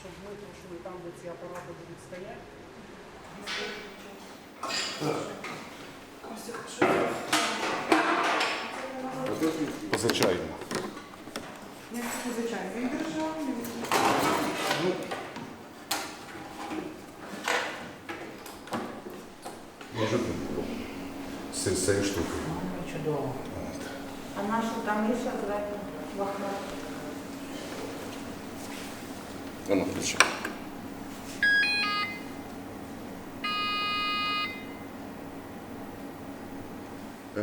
щоб ми пройшли там, де ці апарати будуть стояти. Позичаємо. Як це звичайно, він державний. Може з з цією штукою. Чудово. А наша там ще зверху вахна. Воно включи.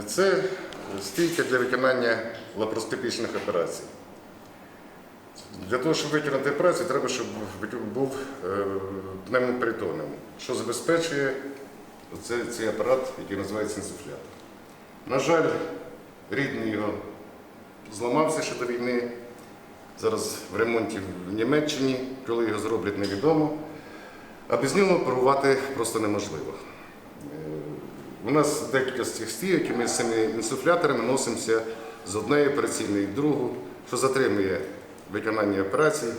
Це стійка для виконання лапароскопічних операцій. Для того, щоб виконати операцію, треба, щоб був е, пневмоперитоном, що забезпечує оце- цей апарат, який називається інсуфлятор. На жаль, рідний його зламався ще до війни. Зараз в ремонті в Німеччині, коли його зроблять невідомо. А без нього оперувати просто неможливо. Е, У нас декілька з цих стійок, і ми з цими інсуфляторами носимося з однієї операційної в другу, що затримує виконання операцій,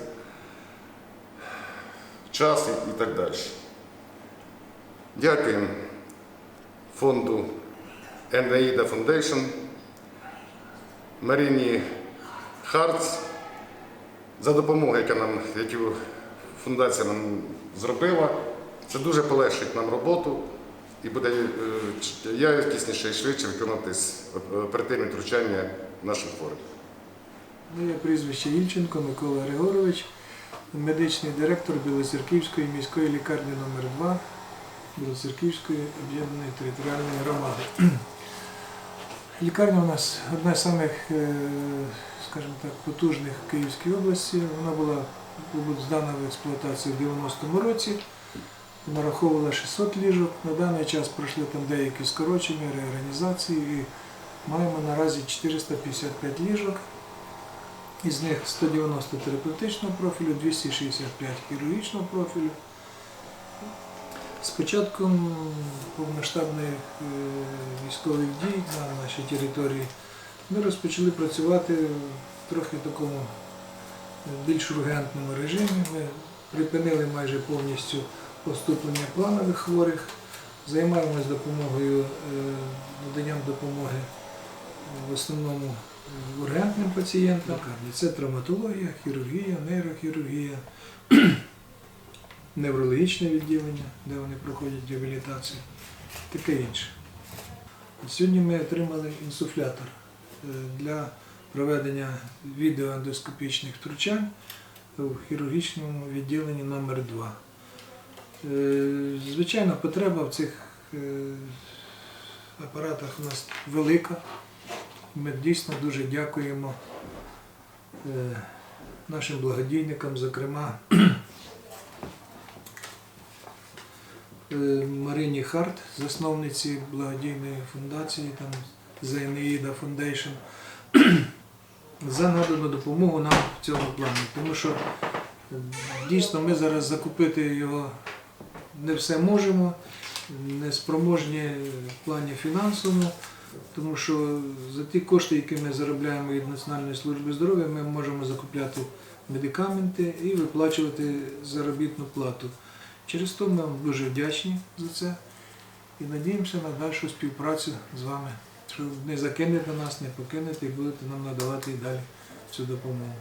час і- так далі. Дякуємо фонду Енеїда Foundation, Маріні Харц за допомогу, яка нам, яку фундація нам зробила. Це дуже полегшить нам роботу і буде е, якісніше і швидше виконуватись оперативне втручання наших хворих. Моє прізвище Ільченко Микола Григорович, медичний директор Білоцерківської міської лікарні номер 2 Білоцерківської об'єднаної територіальної громади. Лікарня у нас одна з самих, е, скажімо так, потужних в Київській області. Вона була здана в експлуатацію в 90-му році. Нараховувала 600 ліжок. На даний час пройшли там деякі скорочення, реорганізації і маємо наразі 455 ліжок. Із них 190 терапевтичного профілю, 265 хірургічного профілю. З початком повномасштабних е, військових дій на нашій території ми розпочали працювати в трохи такому більш ургентному режимі. Ми припинили майже повністю поступлення планових хворих, займаємось допомогою, е, наданням допомоги в основному е, ургентним пацієнтам. Це травматологія, хірургія, нейрохірургія, неврологічне відділення, де вони проходять реабілітацію, таке інше. Сьогодні ми отримали інсуфлятор е, для проведення відеоендоскопічних втручань в хірургічному відділенні номер 2 Е, Звичайно, потреба в цих е, апаратах у нас велика. Ми дійсно дуже дякуємо нашим благодійникам, зокрема Марині Харт, засновниці благодійної фундації там, Зайнеїда Foundation, за надану допомогу нам в цьому плані. Тому що е, дійсно ми зараз закупити його не все можемо, не спроможні в плані фінансовому, тому що за ті кошти, які ми заробляємо від Національної служби здоров'я, ми можемо закупляти медикаменти і виплачувати заробітну плату. Через то ми вам дуже вдячні за це і надіємося на дальшу співпрацю з вами, що не закинете нас, не покинете і будете нам надавати і далі цю допомогу.